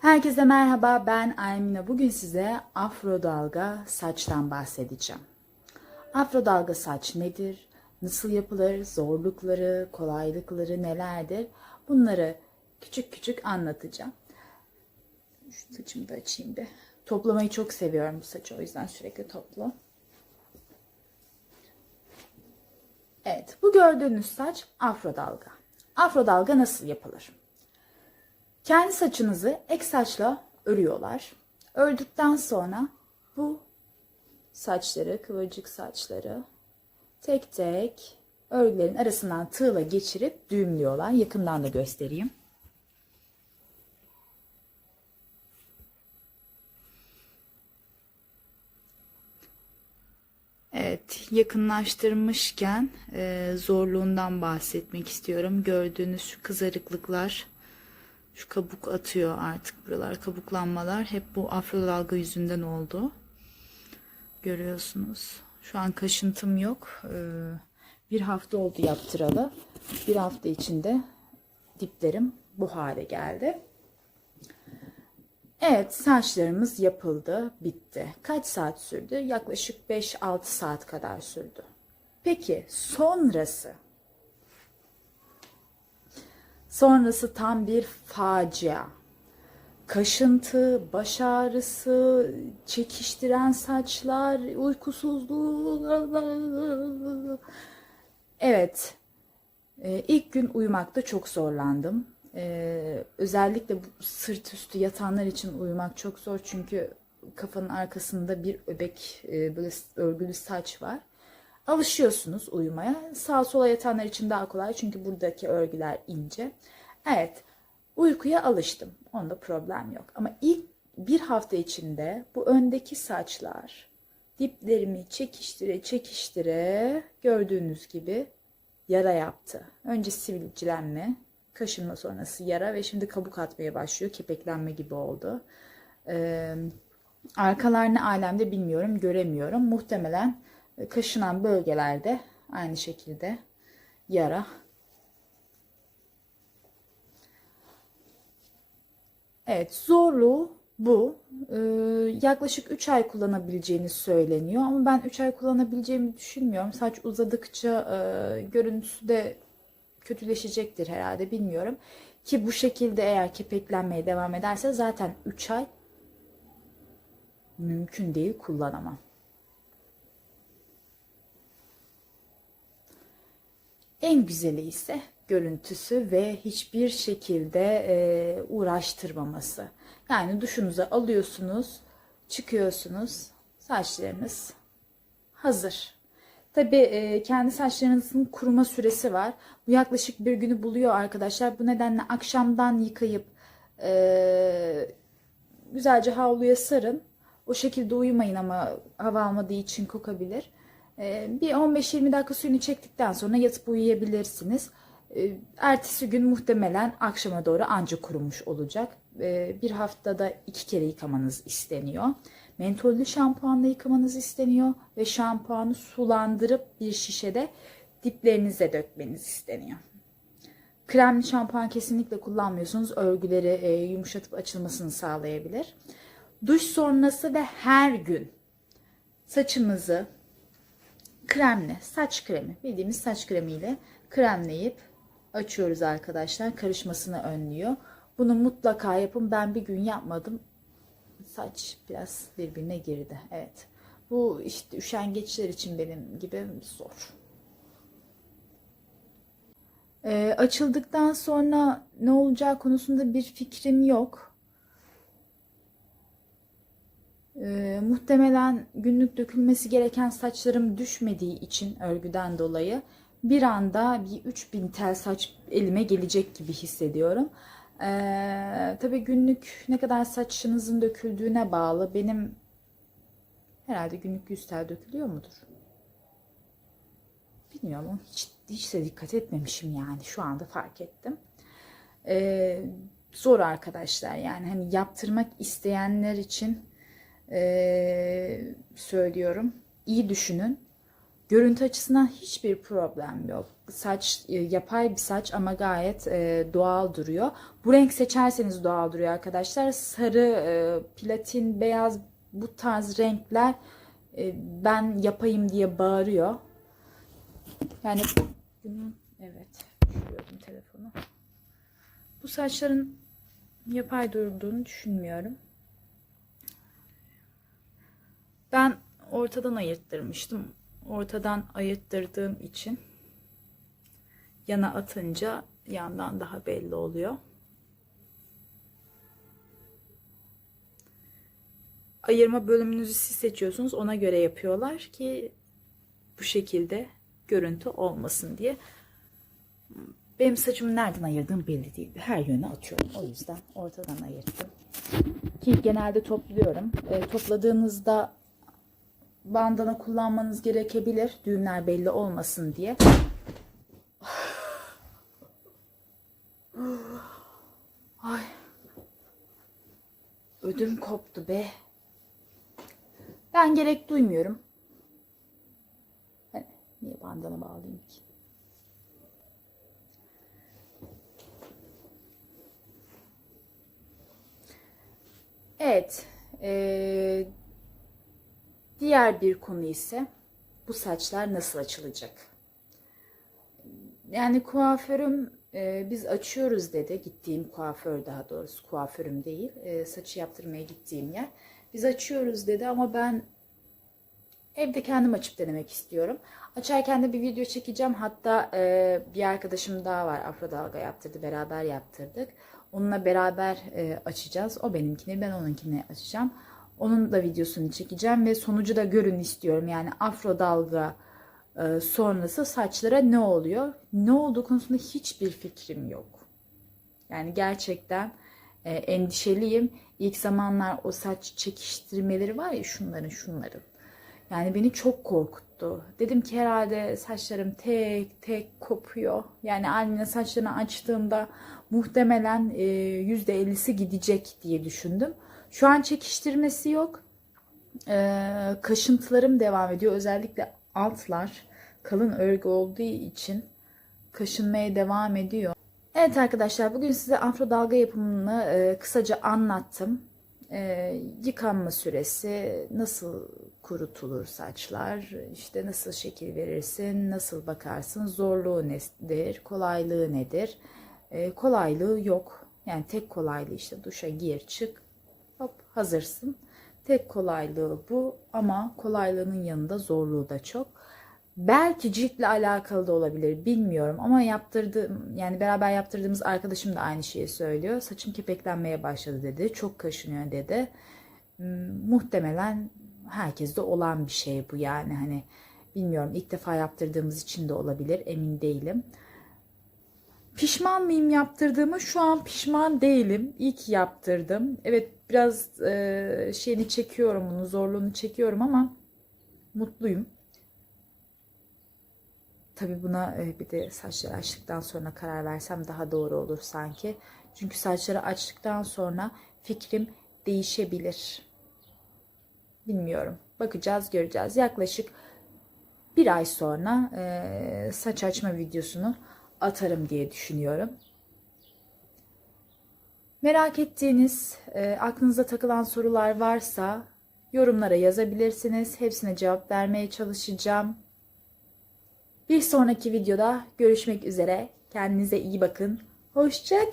Herkese merhaba ben Aymina. Bugün size afro dalga saçtan bahsedeceğim. Afro dalga saç nedir? Nasıl yapılır? Zorlukları, kolaylıkları nelerdir? Bunları küçük küçük anlatacağım. Şu saçımı da açayım bir. Toplamayı çok seviyorum bu saçı o yüzden sürekli toplu. Evet bu gördüğünüz saç afro dalga. Afro dalga nasıl yapılır? Kendi saçınızı ek saçla örüyorlar. Ördükten sonra bu saçları, kıvırcık saçları tek tek örgülerin arasından tığla geçirip düğümlüyorlar. Yakından da göstereyim. Evet, yakınlaştırmışken e, zorluğundan bahsetmek istiyorum. Gördüğünüz şu kızarıklıklar, şu kabuk atıyor artık buralar, kabuklanmalar hep bu afro dalga yüzünden oldu. Görüyorsunuz. Şu an kaşıntım yok. Ee, bir hafta oldu yaptıralı. Bir hafta içinde diplerim bu hale geldi. Evet saçlarımız yapıldı, bitti. Kaç saat sürdü? Yaklaşık 5-6 saat kadar sürdü. Peki sonrası? Sonrası tam bir facia. Kaşıntı, baş ağrısı, çekiştiren saçlar, uykusuzluğu. Evet, ee, ilk gün uyumakta çok zorlandım. Ee, özellikle bu sırt üstü yatanlar için uyumak çok zor çünkü kafanın arkasında bir öbek e, böyle örgülü saç var. Alışıyorsunuz uyumaya. Sağa sola yatanlar için daha kolay çünkü buradaki örgüler ince. Evet, uykuya alıştım. Onda problem yok. Ama ilk bir hafta içinde bu öndeki saçlar diplerimi çekiştire çekiştire gördüğünüz gibi yara yaptı. Önce sivilcilenme, kaşınma sonrası yara ve şimdi kabuk atmaya başlıyor. Kepeklenme gibi oldu. Ee, arkalar ne alemde bilmiyorum, göremiyorum. Muhtemelen kaşınan bölgelerde aynı şekilde yara. Evet, zorluğu bu. Ee, yaklaşık 3 ay kullanabileceğiniz söyleniyor ama ben 3 ay kullanabileceğimi düşünmüyorum. Saç uzadıkça e, görüntüsü de kötüleşecektir herhalde bilmiyorum. Ki bu şekilde eğer kepeklenmeye devam ederse zaten 3 ay mümkün değil kullanamam. En güzeli ise görüntüsü ve hiçbir şekilde e, uğraştırmaması. Yani duşunuza alıyorsunuz, çıkıyorsunuz, saçlarınız hazır. Tabi e, kendi saçlarınızın kuruma süresi var. Bu yaklaşık bir günü buluyor arkadaşlar. Bu nedenle akşamdan yıkayıp e, güzelce havluya sarın. O şekilde uyumayın ama hava almadığı için kokabilir. E, bir 15-20 dakika suyunu çektikten sonra yatıp uyuyabilirsiniz. E, ertesi gün muhtemelen akşama doğru anca kurumuş olacak. E, bir haftada iki kere yıkamanız isteniyor. Mentollü şampuanla yıkamanız isteniyor ve şampuanı sulandırıp bir şişede diplerinize dökmeniz isteniyor. Kremli şampuan kesinlikle kullanmıyorsunuz. Örgüleri e, yumuşatıp açılmasını sağlayabilir. Duş sonrası ve her gün saçımızı kremle, saç kremi, bildiğimiz saç kremiyle kremleyip açıyoruz arkadaşlar. Karışmasını önlüyor. Bunu mutlaka yapın. Ben bir gün yapmadım. Saç biraz birbirine girdi. Evet. Bu işte üşengeçler için benim gibi zor. Ee, açıldıktan sonra ne olacağı konusunda bir fikrim yok. Ee, muhtemelen günlük dökülmesi gereken saçlarım düşmediği için örgüden dolayı bir anda bir 3000 tel saç elime gelecek gibi hissediyorum. Ee, tabii günlük ne kadar saçınızın döküldüğüne bağlı. Benim herhalde günlük 100 tel dökülüyor mudur? Bilmiyorum hiç, hiç de dikkat etmemişim yani şu anda fark ettim. Ee, zor arkadaşlar yani hani yaptırmak isteyenler için ee, söylüyorum. İyi düşünün Görüntü açısından hiçbir problem yok. Saç e, yapay bir saç ama gayet e, doğal duruyor. Bu renk seçerseniz doğal duruyor arkadaşlar. Sarı, e, platin, beyaz bu tarz renkler ben yapayım diye bağırıyor. Yani bunun evet düşürüyordum telefonu. Bu saçların yapay durduğunu düşünmüyorum. Ben ortadan ayırttırmıştım. Ortadan ayırttırdığım için yana atınca yandan daha belli oluyor. Ayırma bölümünüzü siz seçiyorsunuz. Ona göre yapıyorlar ki bu şekilde görüntü olmasın diye. Benim saçımı nereden ayırdığım belli değil. Her yöne atıyorum. O yüzden ortadan ayırttım. Ki genelde topluyorum. E, topladığınızda bandana kullanmanız gerekebilir. Düğümler belli olmasın diye. Ay. Ödüm koptu be. Ben gerek duymuyorum. Niye bandana bağlayayım ki? Evet. Ee, diğer bir konu ise bu saçlar nasıl açılacak? Yani kuaförüm e, biz açıyoruz dedi. Gittiğim kuaför daha doğrusu kuaförüm değil. E, saçı yaptırmaya gittiğim yer. Biz açıyoruz dedi ama ben evde kendim açıp denemek istiyorum. Açarken de bir video çekeceğim. Hatta e, bir arkadaşım daha var. Afro dalga yaptırdı. Beraber yaptırdık. Onunla beraber e, açacağız. O benimkini ben onunkini açacağım. Onun da videosunu çekeceğim ve sonucu da görün istiyorum. Yani afro dalga e, sonrası saçlara ne oluyor? Ne olduğu konusunda hiçbir fikrim yok. Yani gerçekten e, endişeliyim. İlk zamanlar o saç çekiştirmeleri var ya şunların şunların. Yani beni çok korkuttu. Dedim ki herhalde saçlarım tek tek kopuyor. Yani anne saçlarını açtığımda muhtemelen e, %50'si gidecek diye düşündüm. Şu an çekiştirmesi yok. E, kaşıntılarım devam ediyor. Özellikle altlar kalın örgü olduğu için kaşınmaya devam ediyor. Evet arkadaşlar bugün size afro dalga yapımını e, kısaca anlattım. E, yıkanma süresi, nasıl kurutulur saçlar, işte nasıl şekil verirsin, nasıl bakarsın, zorluğu nedir, kolaylığı nedir? E, kolaylığı yok. Yani tek kolaylığı işte duşa gir çık hop hazırsın. Tek kolaylığı bu ama kolaylığının yanında zorluğu da çok. Belki ciltle alakalı da olabilir bilmiyorum ama yaptırdığım yani beraber yaptırdığımız arkadaşım da aynı şeyi söylüyor. Saçım kepeklenmeye başladı dedi. Çok kaşınıyor dedi. Hmm, muhtemelen herkeste olan bir şey bu yani hani bilmiyorum ilk defa yaptırdığımız için de olabilir emin değilim. Pişman mıyım yaptırdığımı? Şu an pişman değilim. İyi ki yaptırdım. Evet biraz e, şeyini çekiyorum bunu zorluğunu çekiyorum ama mutluyum. Tabi buna e, bir de saçları açtıktan sonra karar versem daha doğru olur sanki. Çünkü saçları açtıktan sonra fikrim değişebilir. Bilmiyorum. Bakacağız göreceğiz. Yaklaşık bir ay sonra e, saç açma videosunu atarım diye düşünüyorum. Merak ettiğiniz, e, aklınıza takılan sorular varsa yorumlara yazabilirsiniz. Hepsine cevap vermeye çalışacağım. Bir sonraki videoda görüşmek üzere. Kendinize iyi bakın. Hoşçakalın.